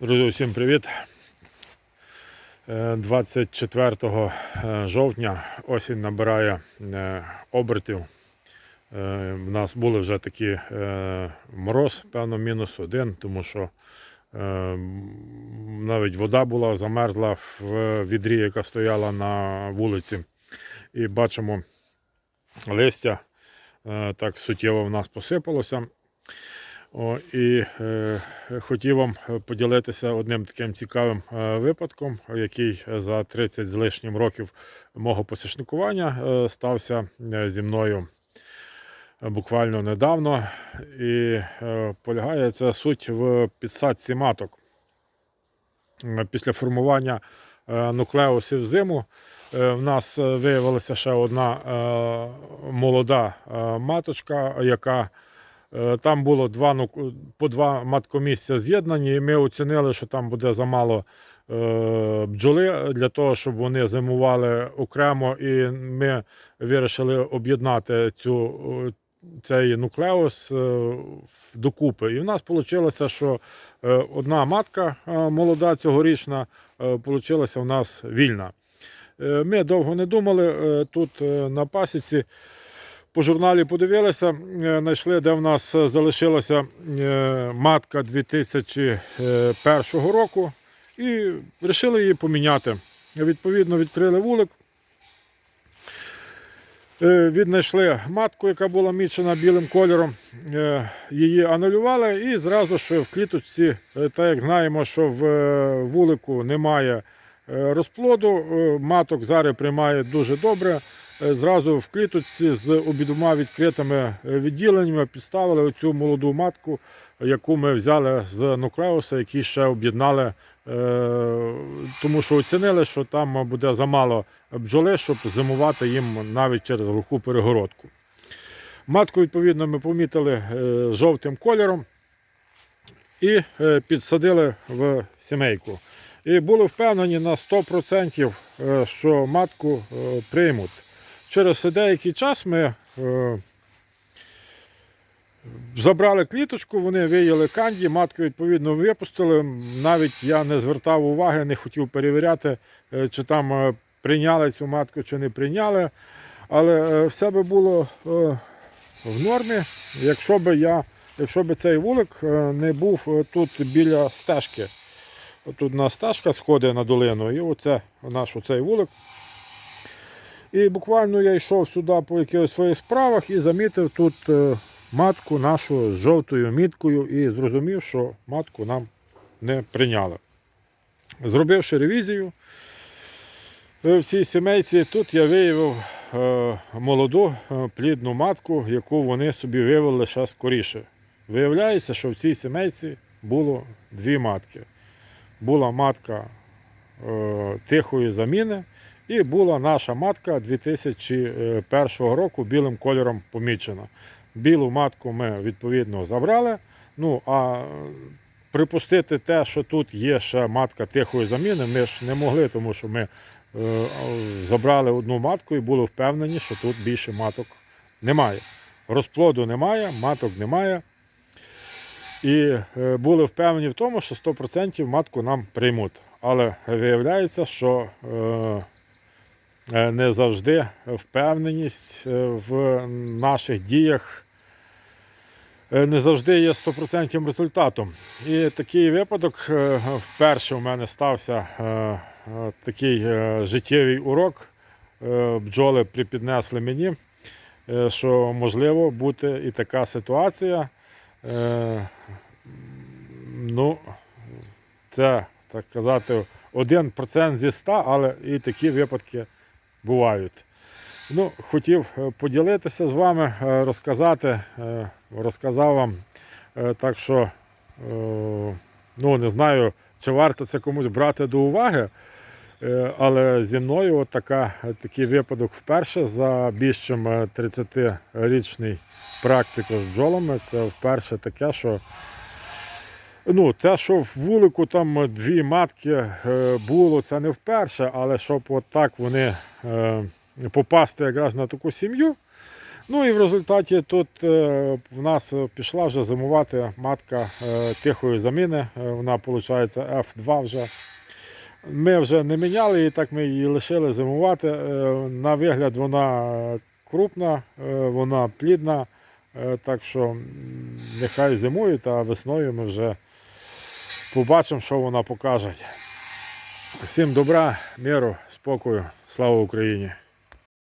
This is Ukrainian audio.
Друзі, всім привіт. Е, 24 е, жовтня осінь набирає е, обертів. Е, У нас були вже такі е, мороз, певно, мінус один, тому що е, навіть вода була замерзла в відрі, яка стояла на вулиці. І бачимо листя е, так суттєво в нас посипалося. О, і е, хотів вам поділитися одним таким цікавим е, випадком, який за 30 з лишнім років мого посічникування е, стався е, зі мною е, буквально недавно. І е, полягає ця суть в підсадці маток. Е, Після формування е, нуклеусів зиму е, в нас е, виявилася ще одна е, молода е, маточка, яка Е, Там було два, ну, по два маткомісця з'єднані, і ми оцінили, що там буде замало е, бджоли для того, щоб вони зимували окремо, і ми вирішили об'єднати цю, е, цей нуклеус е, докупи. І в нас вийшло, що е, одна матка е, молода цьогорічна вийшла в нас вільна. Е, Ми довго не думали е, тут е, на пасіці по журналі подивилися, е, знайшли, де в нас е, залишилася е, матка 2001 року, і вирішили її поміняти. Відповідно, відкрили вулик. Віднайшли матку, яка була мічена білим кольором, її анулювали і зразу ж в кліточці, так як знаємо, що в вулику немає розплоду, маток зараз приймає дуже добре. Е, Зразу в кліточці з обидвома відкритими е, відділеннями підставили оцю молоду матку, яку ми взяли з нуклеуса, який ще об'єднали, е, тому що оцінили, що там буде замало бджоли, щоб зимувати їм навіть через глуху перегородку. Матку, відповідно, ми помітили жовтим кольором і підсадили в сімейку. І були впевнені на 100%, е, що матку приймуть. Через деякий час ми е, забрали кліточку, вони виїли канді, матку відповідно випустили. Навіть я не звертав уваги, не хотів перевіряти, е, чи там е, прийняли цю матку, чи не прийняли. Але е, все би було е, в нормі, якщо би я, якщо би цей вулик е, не був е, тут біля стежки. Тут у нас стежка сходить на долину, і оце наш оцей вулик. І буквально я йшов сюди по якихось своїх справах і замітив тут е, матку нашу з жовтою міткою і зрозумів, що матку нам не прийняли. Зробивши ревізію е, в цій сімейці, тут я виявив е, молоду плідну матку, яку вони собі вивели ще скоріше. Виявляється, що в цій сімейці було дві матки. Була матка тихої заміни. І була наша матка 2001 року білим кольором помічена. Білу матку ми відповідно забрали. Ну а припустити те, що тут є ще матка тихої заміни, ми ж не могли, тому що ми е, забрали одну матку і були впевнені, що тут більше маток немає. Розплоду немає, маток немає. І е, були впевнені в тому, що 100% матку нам приймуть. Але виявляється, що е, не завжди впевненість е, в наших діях е, не завжди є 100% результатом. І такий випадок е, вперше у мене стався е, е, такий е, життєвий урок. Е, Бджоли припіднесли мені, е, що можливо бути і така ситуація. Е, Ну, це так казати, 1% зі 100, але і такі випадки бувають. Ну, хотів е, поділитися з вами, е, розказати, е, розказав вам. Так що, ну, не знаю, чи варто це комусь брати до уваги. Але зі мною от така, такий випадок вперше за більш ніж 30-річний практику з бджолами. Це вперше таке, що Ну, те, що в вулику там дві матки е, було, це не вперше, але щоб от вони е, попасти якраз на таку сім'ю, Ну і в результаті тут е, в нас е, пішла вже зимувати матка е, тихої заміни. Е, Вона виходить F2 вже. Ми вже не міняли її, так ми її лишили зимувати. Е, На вигляд вона е, крупна, е, вона плідна. Е, Так що нехай зимує, а весною ми вже побачимо, що вона покаже. Всім добра, миру, спокою, слава Україні!